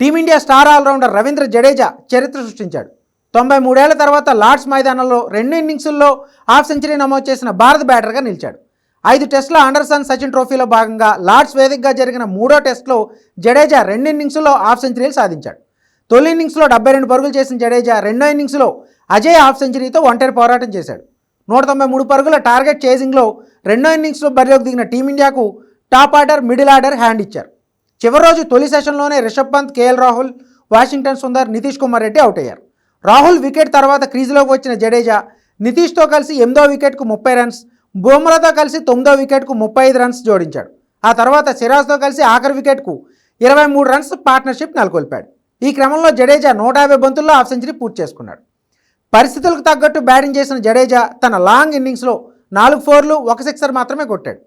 Team India star allrounder Ravindra Jadeja చరిత్ర సృష్టించాడు. తొంభై మూడేళ్ళ తర్వాత లార్డ్స్ మైదానంలో రెండు ఇన్నింగ్సుల్లో హాఫ్ సెంచరీ నమోదు చేసిన భారత బ్యాటర్గా నిలిచాడు. ఐదు టెస్టుల అండర్సన్ సచిన్ ట్రోఫీలో భాగంగా లార్డ్స్ వేదికగా జరిగిన మూడో టెస్టులో జడేజా రెండు ఇన్నింగ్స్లో హాఫ్ సెంచరీలు సాధించాడు. తొలి ఇన్నింగ్స్లో డెబ్బై రెండు పరుగులు చేసిన జడేజా రెండో ఇన్నింగ్స్లో అజయ్ హాఫ్ సెంచరీతో ఒంటరి పోరాటం చేశాడు. నూట తొంభై మూడు పరుగుల టార్గెట్ చేసింగ్లో రెండో ఇన్నింగ్స్లో బరిలోకి దిగిన టీమిండియాకు top order middle order hand ఇచ్చారు. చివరి రోజు తొలి సెషన్లోనే Rishabh Pant K L Rahul Washington Sundar Nitish Kumar Reddy out అయ్యారు. రాహుల్ వికెట్ తర్వాత క్రీజులోకి వచ్చిన జడేజా నితీష్తో కలిసి ఎనిమిదో వికెట్కు ముప్పై రన్స్ బుమ్రాతో కలిసి తొమ్మిదో వికెట్కు ముప్పై ఐదు రన్స్ జోడించాడు. ఆ తర్వాత సిరాజ్తో కలిసి ఆఖరి వికెట్కు ఇరవై మూడు రన్స్ పార్ట్నర్షిప్ నెలకొల్పాడు. ఈ క్రమంలో జడేజా నూట యాభై బంతుల్లో హాఫ్ సెంచరీ పూర్తి చేసుకున్నాడు. పరిస్థితులకు తగ్గట్టు బ్యాటింగ్ చేసిన జడేజా తన లాంగ్ ఇన్నింగ్స్లో నాలుగు ఫోర్లు ఒక సిక్సర్ మాత్రమే కొట్టాడు.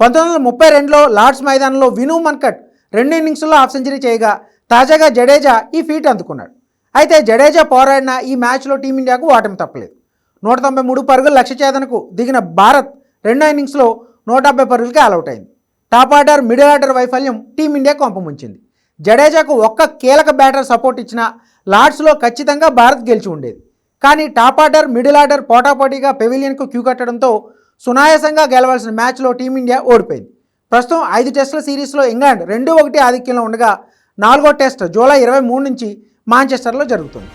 పంతొమ్మిది వందల ముప్పై రెండులో లార్డ్స్ మైదానంలో విను మన్కట్ రెండు ఇన్నింగ్స్లో హాఫ్ సెంచరీ చేయగా తాజాగా జడేజా ఈ ఫీట్ అందుకున్నాడు. అయితే జడేజా పోరాడిన ఈ మ్యాచ్లో టీమిండియాకు ఓటమి తప్పలేదు. నూట తొంభై మూడు పరుగుల లక్ష్య ఛేదనకు దిగిన భారత్ రెండో ఇన్నింగ్స్లో నూట డెబ్బై పరుగులకి ఆల్అవుట్ అయింది. టాప్ ఆర్డర్ మిడిల్ ఆర్డర్ వైఫల్యం టీమిండియా కొంపముంచింది జడేజాకు ఒక్క కీలక బ్యాటర్ సపోర్ట్ ఇచ్చిన లార్డ్స్లో ఖచ్చితంగా భారత్ గెలిచి ఉండేది. కానీ టాప్ ఆర్డర్ మిడిల్ ఆర్డర్ పోటాపోటీగా పెవిలియన్కు క్యూ కట్టడంతో సునాయాసంగా గెలవాల్సిన మ్యాచ్లో టీమిండియా ఓడిపోయింది. ప్రస్తుతం ఐదు టెస్టుల సిరీస్లో ఇంగ్లాండ్ రెండు ఒకటి ఆధిక్యంలో ఉండగా నాలుగో టెస్ట్ జూలై ఇరవై మూడు నుంచి మాంచెస్టర్లో జరుగుతుంది.